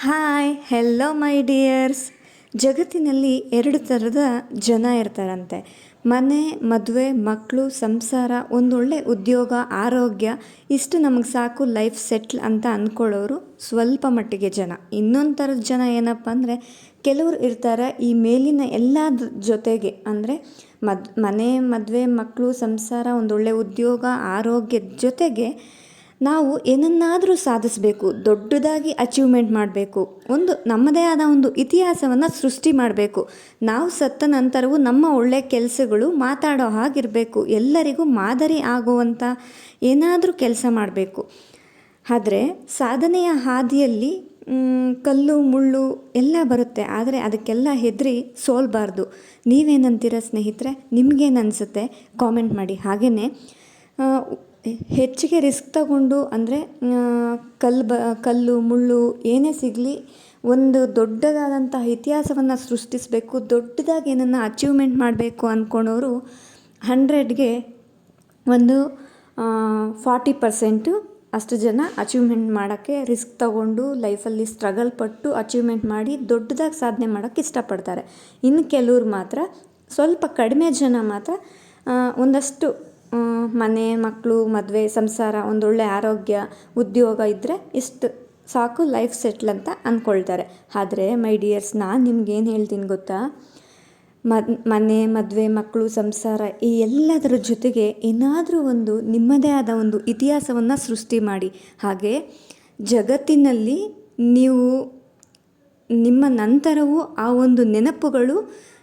Hi hello ಮೈ dears ಜಗತ್ತಿನಲ್ಲಿ ಎರಡು ಥರದ ಜನ ಇರ್ತಾರಂತೆ. ಮನೆ, ಮದುವೆ, ಮಕ್ಕಳು, ಸಂಸಾರ, ಒಂದೊಳ್ಳೆ ಉದ್ಯೋಗ, ಆರೋಗ್ಯ, ಇಷ್ಟು ನಮಗೆ ಸಾಕು ಲೈಫ್ ಸೆಟ್ಲ್ ಅಂತ ಅಂದ್ಕೊಳ್ಳೋರು ಸ್ವಲ್ಪ ಮಟ್ಟಿಗೆ ಜನ. ಇನ್ನೊಂದು ಥರದ ಜನ ಏನಪ್ಪ ಅಂದರೆ, ಕೆಲವರು ಇರ್ತಾರೆ ಈ ಮೇಲಿನ ಎಲ್ಲ ಜೊತೆಗೆ. ಅಂದರೆ ಮದ್ ಮನೆ, ಮದುವೆ, ಮಕ್ಕಳು, ಸಂಸಾರ, ಒಂದೊಳ್ಳೆ ಉದ್ಯೋಗ, ಆರೋಗ್ಯದ ಜೊತೆಗೆ ನಾವು ಏನನ್ನಾದರೂ ಸಾಧಿಸಬೇಕು, ದೊಡ್ಡದಾಗಿ ಅಚೀವ್ಮೆಂಟ್ ಮಾಡಬೇಕು, ಒಂದು ನಮ್ಮದೇ ಆದ ಒಂದು ಇತಿಹಾಸವನ್ನು ಸೃಷ್ಟಿ ಮಾಡಬೇಕು. ನಾವು ಸತ್ತ ನಂತರವೂ ನಮ್ಮ ಒಳ್ಳೆಯ ಕೆಲಸಗಳು ಮಾತಾಡೋ ಹಾಗಿರಬೇಕು, ಎಲ್ಲರಿಗೂ ಮಾದರಿ ಆಗುವಂಥ ಏನಾದರೂ ಕೆಲಸ ಮಾಡಬೇಕು. ಆದರೆ ಸಾಧನೆಯ ಹಾದಿಯಲ್ಲಿ ಕಲ್ಲು, ಮುಳ್ಳು ಎಲ್ಲ ಬರುತ್ತೆ, ಆದರೆ ಅದಕ್ಕೆಲ್ಲ ಹೆದರಿ ಸೋಲ್ಬಾರ್ದು. ನೀವೇನಂತೀರ ಸ್ನೇಹಿತರೆ? ನಿಮಗೇನು ಅನಿಸುತ್ತೆ ಕಾಮೆಂಟ್ ಮಾಡಿ ಹಾಗೆಯೇ ಹೆಚ್ಚಿಗೆ ರಿಸ್ಕ್ ತಗೊಂಡು ಅಂದರೆ ಕಲ್ಲು ಬ, ಕಲ್ಲು, ಮುಳ್ಳು ಏನೇ ಸಿಗಲಿ ಒಂದು ದೊಡ್ಡದಾದಂಥ ಇತಿಹಾಸವನ್ನು ಸೃಷ್ಟಿಸಬೇಕು, ದೊಡ್ಡದಾಗಿ ಏನನ್ನು ಅಚೀವ್ಮೆಂಟ್ ಮಾಡಬೇಕು ಅಂದ್ಕೊಳೋರು ಹಂಡ್ರೆಡ್ಗೆ ಒಂದು ಫಾರ್ಟಿ ಪರ್ಸೆಂಟು ಅಷ್ಟು ಜನ ಅಚೀವ್ಮೆಂಟ್ ಮಾಡೋಕ್ಕೆ ರಿಸ್ಕ್ ತಗೊಂಡು ಲೈಫಲ್ಲಿ ಸ್ಟ್ರಗಲ್ ಪಟ್ಟು ಅಚೀವ್ಮೆಂಟ್ ಮಾಡಿ ದೊಡ್ಡದಾಗಿ ಸಾಧನೆ ಮಾಡೋಕ್ಕೆ ಇಷ್ಟಪಡ್ತಾರೆ. ಇನ್ನು ಕೆಲವ್ರು ಮಾತ್ರ ಸ್ವಲ್ಪ ಕಡಿಮೆ ಜನ ಮಾತ್ರ ಒಂದಷ್ಟು ಮನೆ ಮಕ್ಕಳು ಮದುವೆ, ಸಂಸಾರ ಒಂದೊಳ್ಳೆ ಆರೋಗ್ಯ, ಉದ್ಯೋಗ ಇದ್ದರೆ ಇಷ್ಟು ಸಾಕು ಲೈಫ್ ಸೆಟ್ಲ್ ಅಂತ ಅಂದ್ಕೊಳ್ತಾರೆ ಆದರೆ ಮೈ ಡಿಯರ್ಸ್ ನಾನು ನಿಮ್ಗೇನು ಹೇಳ್ತೀನಿ ಗೊತ್ತಾ? ಮದ್, ಮನೆ, ಮದುವೆ ಮಕ್ಕಳು ಸಂಸಾರ ಈ ಎಲ್ಲದರ ಜೊತೆಗೆ ಏನಾದರೂ ಒಂದು ನಿಮ್ಮದೇ ಆದ ಒಂದು ಇತಿಹಾಸವನ್ನು ಸೃಷ್ಟಿ ಮಾಡಿ. ಹಾಗೆ ಜಗತ್ತಿನಲ್ಲಿ ನೀವು ನಿಮ್ಮ ನಂತರವೂ ಆ ಒಂದು ನೆನಪುಗಳು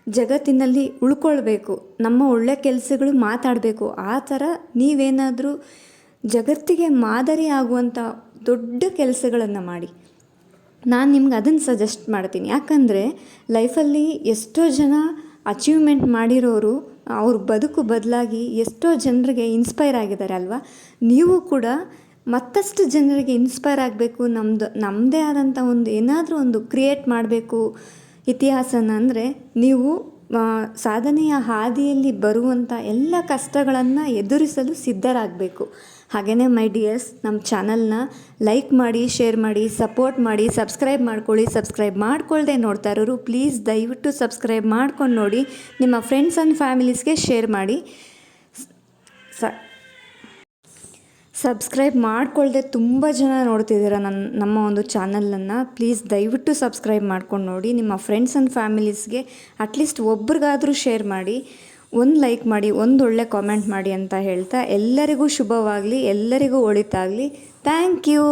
ಜಗತ್ತಿನಲ್ಲಿ ಉಳ್ಕೊಳ್ಬೇಕು, ನಮ್ಮ ಒಳ್ಳೆ ಕೆಲಸಗಳು ಮಾತಾಡಬೇಕು, ಆ ಥರ ನೀವೇನಾದರೂ ಜಗತ್ತಿಗೆ ಮಾದರಿ ಆಗುವಂಥ ದೊಡ್ಡ ಕೆಲಸಗಳನ್ನು ಮಾಡಿ. ನಾನು ನಿಮ್ಗೆ ಅದನ್ನು ಸಜೆಸ್ಟ್ ಮಾಡ್ತೀನಿ. ಯಾಕಂದರೆ ಲೈಫಲ್ಲಿ ಎಷ್ಟೋ ಜನ ಅಚೀವ್ಮೆಂಟ್ ಮಾಡಿರೋರು, ಅವ್ರ ಬದುಕು ಬದಲಾಗಿ ಎಷ್ಟೋ ಜನರಿಗೆ ಇನ್ಸ್ಪೈರ್ ಆಗಿದ್ದಾರೆ ಅಲ್ವಾ? ನೀವು ಕೂಡ ಮತ್ತಷ್ಟು ಜನರಿಗೆ ಇನ್ಸ್ಪೈರ್ ಆಗಬೇಕು ನಮ್ಮದು ನಮ್ಮದೇ ಆದಂಥ ಒಂದು ಏನಾದರೂ ಒಂದು ಕ್ರಿಯೇಟ್ ಮಾಡಬೇಕು ಇತಿಹಾಸನ ಅಂದರೆ ನೀವು ಸಾಧನೆಯ ಹಾದಿಯಲ್ಲಿ ಬರುವಂಥ ಎಲ್ಲ ಕಷ್ಟಗಳನ್ನು ಎದುರಿಸಲು ಸಿದ್ಧರಾಗಬೇಕು. ಹಾಗೆಯೇ ಮೈ ಡಿಯರ್ಸ್, ನಮ್ಮ ಚಾನಲ್ನ ಲೈಕ್ ಮಾಡಿ, ಶೇರ್ ಮಾಡಿ, ಸಪೋರ್ಟ್ ಮಾಡಿ, ಸಬ್ಸ್ಕ್ರೈಬ್ ಮಾಡ್ಕೊಳ್ಳಿ, ಸಬ್ಸ್ಕ್ರೈಬ್ ಮಾಡ್ಕೊಳ್ಳದೆ ನೋಡ್ತಾ ಇರೋರು ಪ್ಲೀಸ್ ದಯವಿಟ್ಟು ಸಬ್ಸ್ಕ್ರೈಬ್ ಮಾಡ್ಕೊಂಡು ನೋಡಿ, ನಿಮ್ಮ ಫ್ರೆಂಡ್ಸ್ ಆ್ಯಂಡ್ ಫ್ಯಾಮಿಲೀಸ್ಗೆ ಶೇರ್ ಮಾಡಿ. ಸ ಸಬ್ಸ್ಕ್ರೈಬ್ ಮಾಡ್ಕೊಳ್ಳದೆ ತುಂಬ ಜನ ನೋಡ್ತಿದ್ದೀರ ನನ್ನ ನಮ್ಮ ಒಂದು ಚಾನಲನ್ನು. ಪ್ಲೀಸ್ ದಯವಿಟ್ಟು ಸಬ್ಸ್ಕ್ರೈಬ್ ಮಾಡ್ಕೊಂಡು ನೋಡಿ. ನಿಮ್ಮ ಫ್ರೆಂಡ್ಸ್ ಆ್ಯಂಡ್ ಫ್ಯಾಮಿಲೀಸ್ಗೆ ಅಟ್ಲೀಸ್ಟ್ ಒಬ್ರಿಗಾದರೂ ಶೇರ್ ಮಾಡಿ, ಒಂದು ಲೈಕ್ ಮಾಡಿ, ಒಂದು ಒಳ್ಳೆ ಕಾಮೆಂಟ್ ಮಾಡಿ ಅಂತ ಹೇಳ್ತಾ ಎಲ್ಲರಿಗೂ ಶುಭವಾಗಲಿ, ಎಲ್ಲರಿಗೂ ಒಳಿತಾಗಲಿ. Thank you